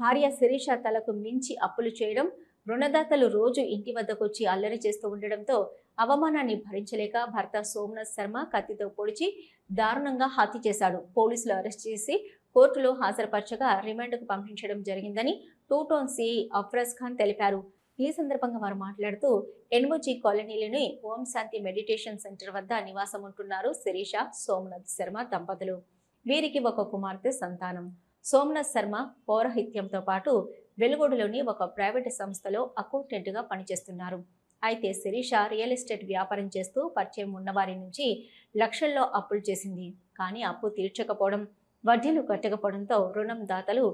భార్య శిరీష తలకు మించి అప్పులు చేయడం రుణదాతలు రోజు ఇంటి వద్దకొచ్చి అల్లరి చేస్తూ ఉండడంతో అవమానాన్ని భరించలేక భర్త సోమనాథ్ శర్మ కత్తితో పొడిచి దారుణంగా హత్య చేశాడు. పోలీసులు అరెస్ట్ చేసి కోర్టులో హాజరుపరచగా రిమాండ్కు పంపించడం జరిగిందని two town CI Afraz Khan తెలిపారు. ఈ సందర్భంగా వారు మాట్లాడుతూ ఎన్ఓజీ కాలనీలోని ఓం శాంతి మెడిటేషన్ సెంటర్ వద్ద నివాసం ఉంటున్నారు శిరీష సోమనాథ్ శర్మ దంపతులు. వీరికి ఒక కుమార్తె సంతానం. సోమనాథ్ శర్మ పౌరహిత్యంతో పాటు వెలుగొడులోని ఒక ప్రైవేటు సంస్థలో అకౌంటెంట్గా పనిచేస్తున్నారు. అయితే శిరీష రియల్ ఎస్టేట్ వ్యాపారం చేస్తూ పరిచయం ఉన్నవారి నుంచి లక్షల్లో అప్పులు చేసింది. కానీ అప్పు తీర్చకపోవడం వడ్డీలు కట్టకపోవడంతో రుణం దాతలు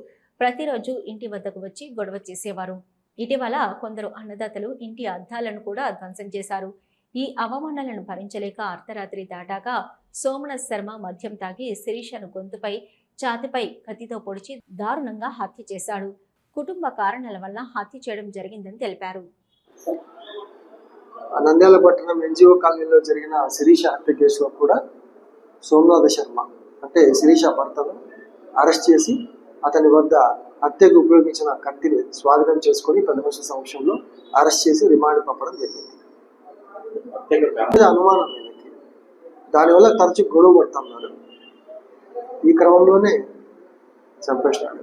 ప్రతిరోజు ఇంటి వద్దకు వచ్చి గొడవ చేసేవారు. ఇటీవల కొందరు అన్నదాతలు ఇంటి అద్దాలను కూడా ధ్వంసం చేశారు. ఈ అవమానాలను భరించలేక అర్ధరాత్రి దాటాక సోమనాథ్ శర్మ మద్యం తాగి శిరీషను గొంతుపై ఛాతిపై కత్తితో పొడిచి దారుణంగా హత్య చేశాడు. కుటుంబ కారణాల వల్ల హత్య చేయడం జరిగిందని తెలిపారు. నంద్యాల పట్టణం ఎన్జిఓ కాలనీలో జరిగిన శిరీష హత్య కేసులో కూడా సోమనాథ శర్మ అంటే శిరీష భర్తను అరెస్ట్ చేసి అతని వద్ద హత్యకు ఉపయోగించిన కత్తిని స్వాధీనం చేసుకొని ప్రథమ సమక్షంలో అరెస్ట్ చేసి రిమాండ్ పంపడం జరిగింది. అనుమానం దానివల్ల తరచు గొడవ పడుతున్నారు. ఈ క్రమంలోనే చంపేస్తాడు.